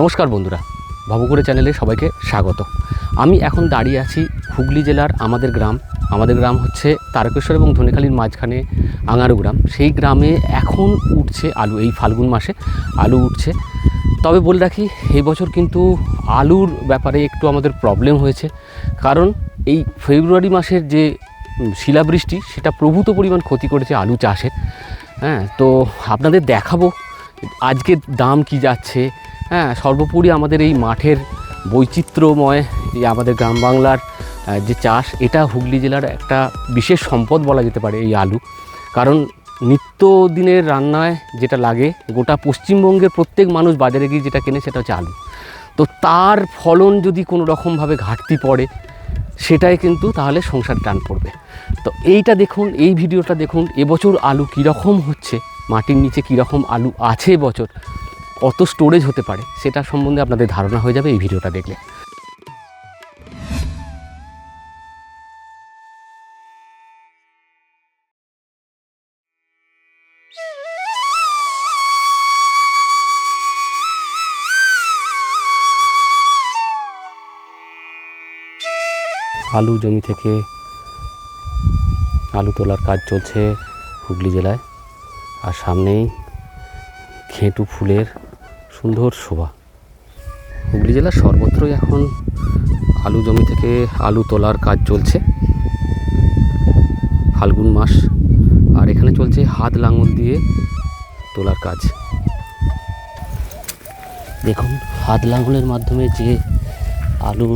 নমস্কার বন্ধুরা, ভবঘুরে চ্যানেলে সবাইকে স্বাগত। আমি এখন দাঁড়িয়ে আছি হুগলি জেলার আমাদের গ্রাম। আমাদের গ্রাম হচ্ছে তারকেশ্বর এবং ধনেখালির মাঝখানে আঙারু গ্রাম। সেই গ্রামে এখন উঠছে আলু, এই ফাল্গুন মাসে আলু উঠছে। তবে বলে রাখি এই বছর কিন্তু আলুর ব্যাপারে একটু আমাদের প্রবলেম হয়েছে। কারণ এই ফেব্রুয়ারি মাসের যে শিলাবৃষ্টি, সেটা প্রভূত পরিমাণ ক্ষতি করেছে আলু চাষে। হ্যাঁ তো আপনাদের দেখাবো আজকের দাম কি যাচ্ছে হ্যাঁ সর্বোপরি আমাদের এই মাঠের বৈচিত্র্যময় এই আমাদের গ্রাম বাংলার যে চাষ, এটা হুগলি জেলার একটা বিশেষ সম্পদ বলা যেতে পারে এই আলু। কারণ নিত্যদিনের রান্নায় যেটা লাগে, গোটা পশ্চিমবঙ্গের প্রত্যেক মানুষ বাজারে গিয়ে যেটা কেনে সেটা হচ্ছে আলু। তো তার ফলন যদি কোনো রকমভাবে ঘাটতি পড়ে, সেটাই কিন্তু তাহলে সংসার টান পড়বে। তো এইটা দেখুন, এই ভিডিওটা দেখুন, এবছর আলু কীরকম হচ্ছে, মাটির নিচে কীরকম আলু আছে এবছর কত স্টোরেজ হতে পারে, সেটা সম্বন্ধে আপনাদের ধারণা হয়ে যাবে এই ভিডিওটা দেখলে। আলু জমি থেকে আলু তোলার কাজ চলছে হুগলি জেলায়। আর সামনেই ঘেঁটু ফুলের সুন্দর শোভা। হুগলি জেলার সর্বত্রই এখন আলু জমি থেকে আলু তোলার কাজ চলছে। ফাল্গুন মাস, আর এখানে চলছে হাত লাঙল দিয়ে তোলার কাজ। দেখুন, হাত লাঙলের মাধ্যমে যে আলু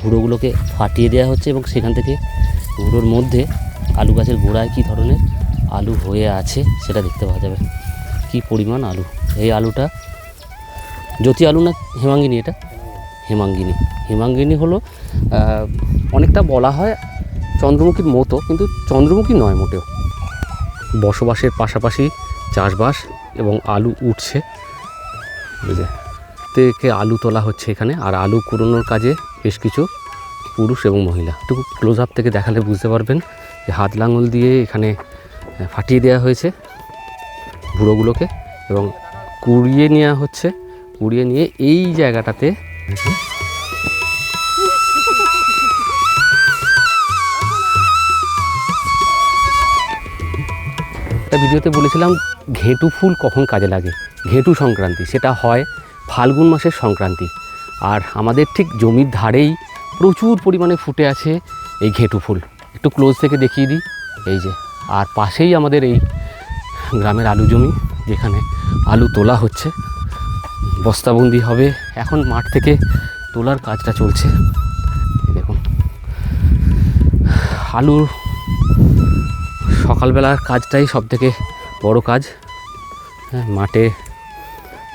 ভুড়োগুলোকে ফাটিয়ে দেওয়া হচ্ছে এবং সেখান থেকে গুঁড়োর মধ্যে আলু গাছের গোড়ায় কী ধরনের আলু হয়ে আছে সেটা দেখতে পাওয়া যাবে। কী পরিমাণ আলু? এই আলুটা জ্যোতি আলু না হেমাঙ্গিনী এটা? হেমাঙ্গিনী। হেমাঙ্গিনী হলো অনেকটা বলা হয় চন্দ্রমুখীর মতো, কিন্তু চন্দ্রমুখী নয় মোটেও। বসবাসের পাশাপাশি চাষবাস এবং আলু উঠছে। বুঝলে? থেকে আলু তোলা হচ্ছে এখানে, আর আলু কুড়োনোর কাজে বেশ কিছু পুরুষ এবং মহিলা। একটু ক্লোজ আপ থেকে দেখালে বুঝতে পারবেন যে হাত লাঙল দিয়ে এখানে ফাটিয়ে দেওয়া হয়েছে ভুড়োগুলোকে এবং কুড়িয়ে নেওয়া হচ্ছে কুড়িয়ে নিয়ে এই জায়গাটাতে একটা ভিডিওতে বলেছিলাম, ঘেঁটু ফুল কখন কাজে লাগে? ঘেঁটু সংক্রান্তি, সেটা হয় ফাল্গুন মাসের সংক্রান্তি। আর আমাদের ঠিক জমির ধারেই প্রচুর পরিমাণে ফুটে আছে এই ঘেঁটু ফুল। একটু ক্লোজ থেকে দেখিয়ে দিই। এই যে, আর পাশেই আমাদের এই গ্রামের আলু জমি, যেখানে আলু তোলা হচ্ছে। বস্তাবন্দি হবে। এখন মাঠ থেকে তোলার কাজটা চলছে। দেখুন। আলুর সকালবেলার কাজটাই সব থেকে বড় কাজ। হ্যাঁ মাঠে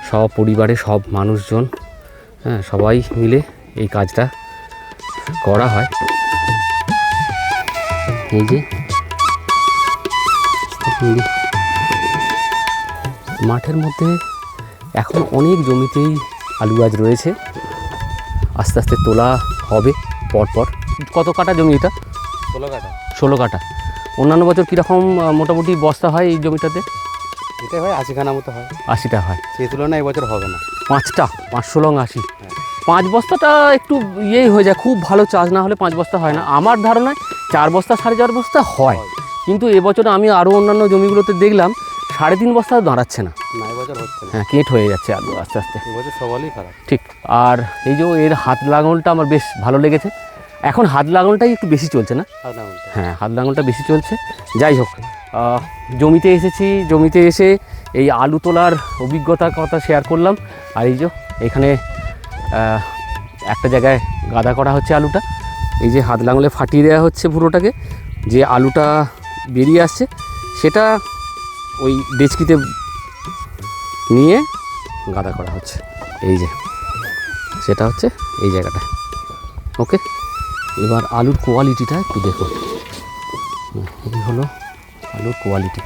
সব পরিবারে সব মানুষজন হ্যাঁ সবাই মিলে এই কাজটা করা হয়। এই যে মাঠের মধ্যে এখন অনেক জমিতেই আলু গাছ রয়েছে। আস্তে আস্তে তোলা হবে পরপর। কত কাটা জমি এটা? ষোলো কাটা। ষোলো কাটা। অন্যান্য বছর কীরকম মোটামুটি বস্তা হয় এই জমিটাতে? এটাই হয় আশিখানা মতো হয়। আশিটা হয়। সেই তুলনায় এবছর হবে না। পাঁচটা পাঁচশো লং আশি। পাঁচ বস্তাটা একটু ইয়েই হয়ে যায় খুব ভালো চাষ না হলে পাঁচ বস্তা হয় না। আমার ধারণায় চার বস্তা সাড়ে চার বস্তা হয়। কিন্তু এবছর আমি আরও অন্যান্য জমিগুলোতে দেখলাম সাড়ে তিন বস্তা দাঁড়াচ্ছে না। হ্যাঁ কেট হয়ে যাচ্ছে আলু আস্তে আস্তে। ঠিক আর এই যে এর হাত লাঙলটা আমার বেশ ভালো লেগেছে। এখন হাত লাঙলটাই একটু বেশি চলছে না? হ্যাঁ হাত লাঙলটা বেশি চলছে। যাই হোক জমিতে এসেছি জমিতে এসে এই আলু তোলার অভিজ্ঞতার কথা শেয়ার করলাম। আর এই যে এখানে একটা জায়গায় গাদা করা হচ্ছে আলুটা। এই যে হাত লাঙলে ফাটিয়ে দেওয়া হচ্ছে পুরোটাকে। যে আলুটা বেরিয়ে আসছে সেটা ওই ডেচকিতে নিয়ে গাদা করা হচ্ছে। এই যে সেটা হচ্ছে এই জায়গাটা। ওকে এবার আলুর কোয়ালিটিটা একটু হুম, এই হলো আলুর কোয়ালিটি।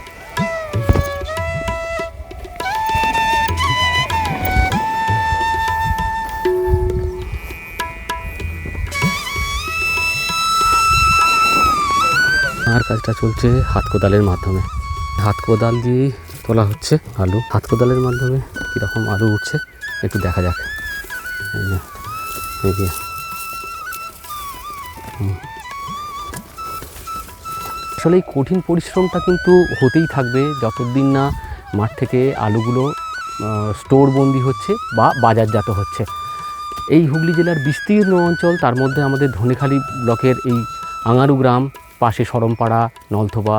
আর কাজটা চলছে হাত কোদালের মাধ্যমে। হাত কোদাল দিয়ে তোলা হচ্ছে আলু। হাত কোদালের মাধ্যমে কীরকম আলু উঠছে একটু দেখা যাক। আসলে এই কঠিন পরিশ্রমটা কিন্তু হতেই থাকবে যতদিন না মাঠ থেকে আলুগুলো স্টোর বন্দি হচ্ছে বা বাজারজাত হচ্ছে। এই হুগলি জেলার বিস্তীর্ণ অঞ্চল, তার মধ্যে আমাদের ধনেখালি ব্লকের এই আঙারু গ্রাম, পাশে সরমপাড়া নলথোবা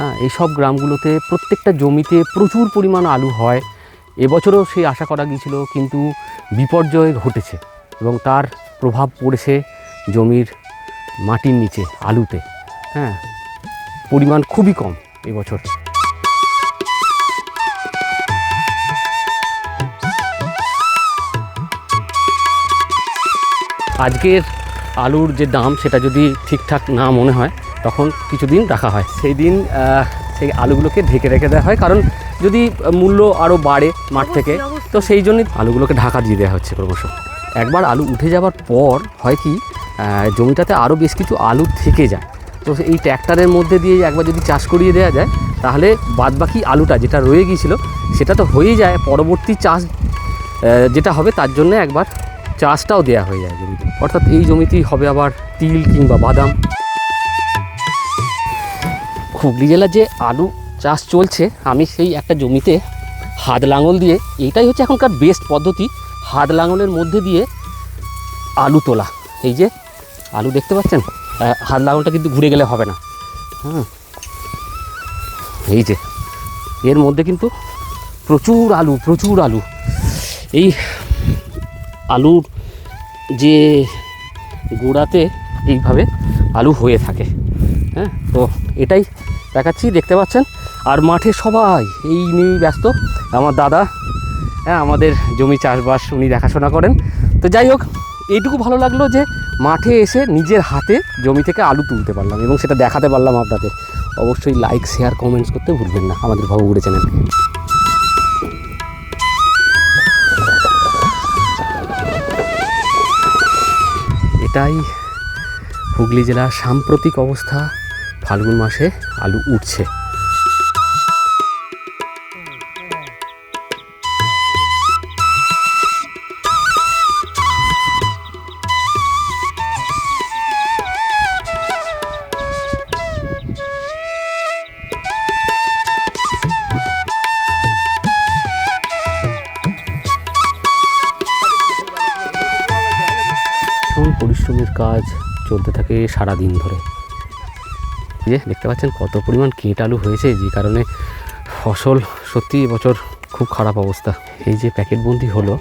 হ্যাঁ এইসব গ্রামগুলোতে প্রত্যেকটা জমিতে প্রচুর পরিমাণ আলু হয়। এবছরও সেই আশা করা গিয়েছিল, কিন্তু বিপর্যয় ঘটেছে এবং তার প্রভাব পড়েছে জমির মাটির নিচে, আলুতে। হ্যাঁ পরিমাণ খুবই কম এবছর। আজকের আলুর যে দাম, সেটা যদি ঠিকঠাক না মনে হয় তখন কিছুদিন রাখা হয়। সেই দিন সেই আলুগুলোকে ঢেকে রেখে দেওয়া হয়। কারণ যদি মূল্য আরও বাড়ে মাঠ থেকে তো সেই জন্যই আলুগুলোকে ঢাকা দিয়ে দেওয়া হচ্ছে ক্রমশ। একবার আলু উঠে যাওয়ার পর হয় কি জমিটাতে আরও বেশ কিছু আলু থেকে যায়। তো এই ট্র্যাক্টরের মধ্যে দিয়ে একবার যদি চাষ করিয়ে দেওয়া যায় তাহলে বাদবাকি আলুটা যেটা রয়ে গিয়েছিল সেটা তো হয়েই যায়। পরবর্তী চাষ যেটা হবে তার জন্য একবার চাষটাও দেওয়া হয়ে যায় জমিতে। অর্থাৎ এই জমিতেই হবে আবার তিল কিংবা বাদাম। হুগলি জেলার যে আলু চাষ চলছে, আমি সেই একটা জমিতে হাত লাঙল দিয়ে, এইটাই হচ্ছে এখনকার বেস্ট পদ্ধতি, হাত লাঙলের মধ্যে দিয়ে আলু তোলা। এই যে আলু দেখতে পাচ্ছেন? হাত লাঙলটা কিন্তু ঘুরে গেলে হবে না। হ্যাঁ। এই যে, এর মধ্যে কিন্তু প্রচুর আলু প্রচুর আলু। এই আলুর যে গোড়াতে এইভাবে আলু হয়ে থাকে। হ্যাঁ তো এটাই দেখাচ্ছি, দেখতে পাচ্ছেন? আর মাঠে সবাই, এই নিয়েই ব্যস্ত। আমার দাদা হ্যাঁ আমাদের জমি চাষবাস উনি দেখাশোনা করেন। তো যাই হোক, এইটুকু ভালো লাগল যে মাঠে এসে নিজের হাতে জমি থেকে আলু তুলতে পারলাম এবং সেটা দেখাতে পারলাম আপনাদের। অবশ্যই লাইক শেয়ার কমেন্টস করতে ভুলবেন না আমাদের ভাবুগুড়ে চ্যানেলকে এটাই হুগলি জেলার সাম্প্রতিক অবস্থা। ফাল্গুন মাসে আলু উঠছে। পরিশ্রমের কাজ চলতে থাকে সারা দিন ধরে। যে দেখতে পাচ্ছেন কত পরিমাণ কেট আলু হয়েছে, যে কারণে ফসল সত্যি এবছর খুব খারাপ অবস্থা। এই যে প্যাকেটবন্দি হলো,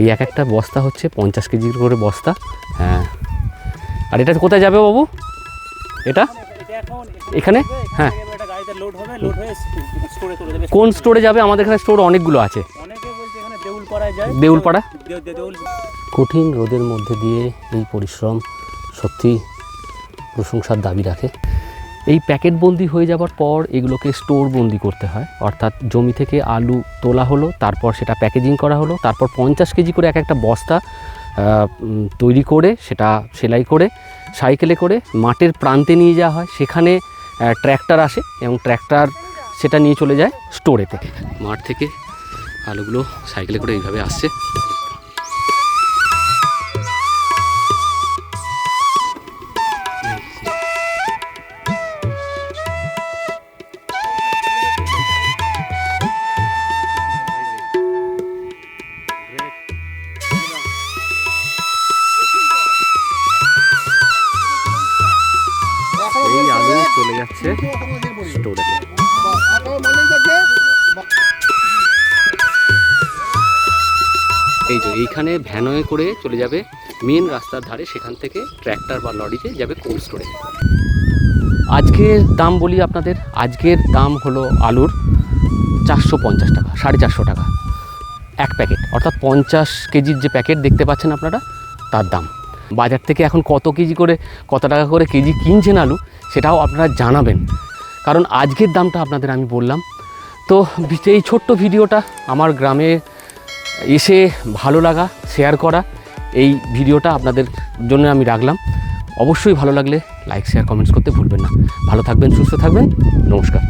এই এক একটা বস্তা হচ্ছে পঞ্চাশ কেজির করে বস্তা। হ্যাঁ। আর এটা কোথায় যাবে বাবু? এটা? এখানে? হ্যাঁ। কোন স্টোরে যাবে? আমাদের এখানে স্টোর অনেকগুলো আছে। দেউলপাড়া? কঠিন রোদের মধ্যে দিয়ে এই পরিশ্রম সত্যি প্রশংসার দাবি রাখে। এই প্যাকেটবন্দি হয়ে যাবার পর এগুলোকে স্টোর বন্দি করতে হয়। অর্থাৎ জমি থেকে আলু তোলা হলো, তারপর সেটা প্যাকেজিং করা হলো, তারপর পঞ্চাশ কেজি করে এক একটা বস্তা তৈরি করে, সেটা সেলাই করে সাইকেলে করে মাঠের প্রান্তে নিয়ে যাওয়া হয়। সেখানে ট্র্যাক্টর আসে এবং ট্র্যাক্টর সেটা নিয়ে চলে যায় স্টোরেতে মাঠ থেকে আলুগুলো সাইকেলে করে এইভাবে আসছে। যাচ্ছে এই যে এইখানে ভ্যানয়ে করে চলে যাবে মেন রাস্তার ধারে সেখান থেকে ট্র্যাক্টর বা লরিতে যাবে কোল্ড স্টোরে। আজকের দাম বলি আপনাদের আজকের দাম হলো আলুর চারশো পঞ্চাশ টাকা সাড়ে চারশো টাকা। এক প্যাকেট অর্থাৎ পঞ্চাশ কেজির যে প্যাকেট দেখতে পাচ্ছেন আপনারা তার দাম। বাজার থেকে এখন কত কেজি করে, কত টাকা করে কেজি কিনছেন আলু, সেটাও আপনারা জানাবেন। কারণ আজকের দামটা আপনাদের আমি বললাম। তো এই ছোট্ট ভিডিওটা আমার গ্রামে এসে ভালো লাগা শেয়ার করা, এই ভিডিওটা আপনাদের জন্য আমি রাখলাম। অবশ্যই ভালো লাগলে লাইক শেয়ার কমেন্টস করতে ভুলবেন না। ভালো থাকবেন, সুস্থ থাকবেন, নমস্কার।